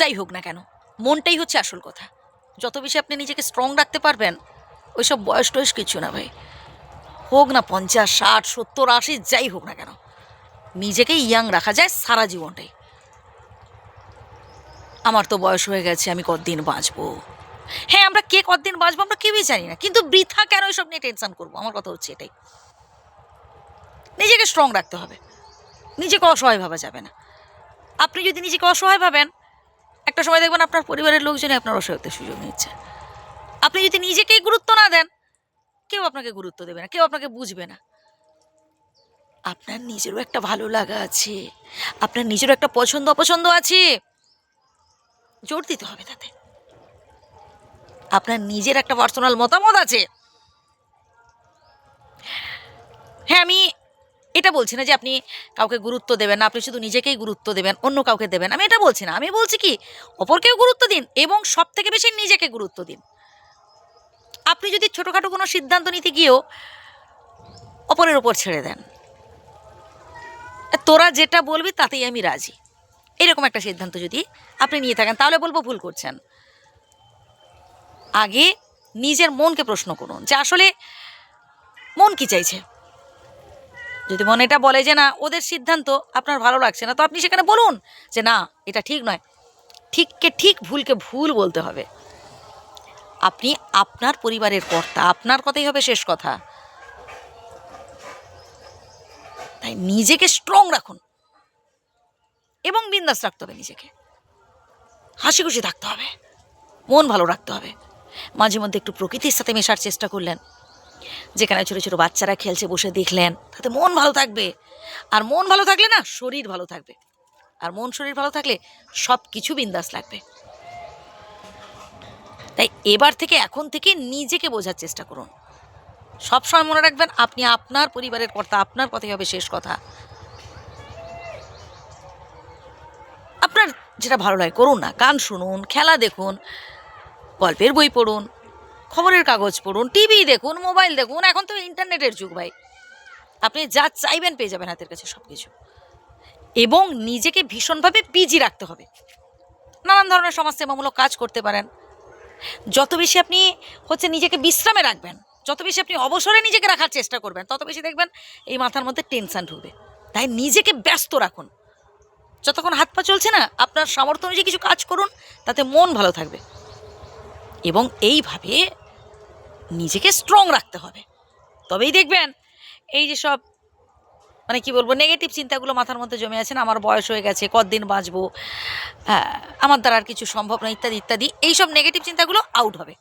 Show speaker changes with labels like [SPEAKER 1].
[SPEAKER 1] যাই হোক না কেন, মনটাই হচ্ছে আসল কথা। যত বেশি আপনি নিজেকে স্ট্রং রাখতে পারবেন, ওইসব বয়স টয়স কিছু না ভাই। হোক না পঞ্চাশ, ষাট, সত্তর, আশি, যাই হোক না কেন নিজেকে ইয়াং রাখা যায় সারা জীবনটাই। আমার তো বয়স হয়ে গেছে, আমি কতদিন বাঁচবো? হ্যাঁ আমরা কে কতদিন বাঁচবো আমরা কেউই জানি না, কিন্তু বৃথা কেন এসব নিয়ে টেনশন করব? আমার কথা হচ্ছে এটাই। নিজেকে স্ট্রং রাখতে হবে। নিজেকে অসহায় ভাবা যাবে না। আপনি যদি নিজেকে অসহায় ভাবেন একটা সময় দেখবেন আপনার পরিবারের লোকজনই আপনার অসহায়ত্বের সুযোগ নিচ্ছে। আপনি যদি নিজেকেই গুরুত্ব না দেন, কেউ আপনাকে গুরুত্ব দেবে না, কেউ আপনাকে বুঝবে না। আপনার নিজেরও একটা ভালো লাগা আছে, আপনার নিজেরও একটা পছন্দ অপছন্দ আছে। জোর দিতে হবে তাতে। আপনার নিজের একটা পার্সোনাল মতামত আছে। এটা বলছি না যে আপনি কাউকে গুরুত্ব দেবেন না, আপনি শুধু নিজেকেই গুরুত্ব দেবেন, অন্য কাউকে দেবেন। আমি এটা বলছি না। আমি বলছি কি, অপরকেও গুরুত্ব দিন এবং সব থেকে বেশি নিজেকে গুরুত্ব দিন। আপনি যদি ছোটোখাটো কোনো সিদ্ধান্ত নিতে গিয়েও অপরের ওপর ছেড়ে দেন, তোরা যেটা বলবি তাতেই আমি রাজি। এরকম একটা সিদ্ধান্ত যদি আপনি নিয়ে থাকেন, তাহলে বলব ভুল করছেন। আগে নিজের মনকে প্রশ্ন করুন যে আসলে মন কি চাইছে? যদি মনে এটা বলে যে না, ওদের সিদ্ধান্ত আপনার ভালো লাগছে না, তো আপনি সেখানে বলুন যে না, এটা ঠিক নয়। ঠিককে ঠিক, ভুলকে ভুল বলতে হবে। আপনি আপনার পরিবারের কর্তা, আপনার কথাই হবে শেষ কথা। তাই নিজেকে স্ট্রং রাখুন। এবং বিন্দাস রাখতে হবে নিজেকে। হাসি খুশি থাকতে হবে। মন ভালো রাখতে হবে। মাঝে মধ্যে একটু প্রকৃতির সাথে মেশার চেষ্টা করলেন। যেখানে ছোটো ছোটো বাচ্চারা খেলছে, বসে দেখলেন, তাতে মন ভালো থাকবে। আর মন ভালো থাকলে না, শরীর ভালো থাকবে। আর মন, শরীর ভালো থাকলে সব কিছু বিন্দাস লাগবে। তাই এবার থেকে, এখন থেকে নিজেকে বোঝার চেষ্টা করুন। সবসময় মনে রাখবেন, আপনি আপনার পরিবারের কর্তা, আপনার কথাই হবে শেষ কথা। আপনার যেটা ভালো লাগে, করুন না। গান শুনুন, খেলা দেখুন, গল্পের বই পড়ুন। খবরের কাগজ পড়ুন, টিভি দেখুন, মোবাইল দেখুন, এখন তো ইন্টারনেটের যুগ ভাই। আপনি যা চাইবেন পেয়ে যাবেন হাতের কাছে সব কিছু এবং নিজেকে ভীষণভাবে বিজি রাখতে হবে। নানান ধরনের সমাজসেবামূলক কাজ করতে পারেন। যত বেশি আপনি হচ্ছে নিজেকে বিশ্রামে রাখবেন, যত বেশি আপনি অবসরে নিজেকে রাখার চেষ্টা করবেন, তত বেশি দেখবেন এই মাথার মধ্যে টেনশন ঢুকবে। তাই নিজেকে ব্যস্ত রাখুন। যতক্ষণ হাত পা চলছে না, আপনার সামর্থ্য অনুযায়ী কিছু কাজ করুন, তাতে মন ভালো থাকবে। এবং এইভাবে নিজেকে স্ট্রং রাখতে হবে। তবেই দেখবেন এই যে সব মানে কি বলব নেগেটিভ চিন্তাগুলো মাথার মধ্যে জমে আছে না আমার বয়স হয়ে গেছে কতদিন বাঁচবো হ্যাঁ, আমার দ্বারা আর কিছু সম্ভব না ইত্যাদি ইত্যাদি এইসব নেগেটিভ চিন্তাগুলো আউট হবে।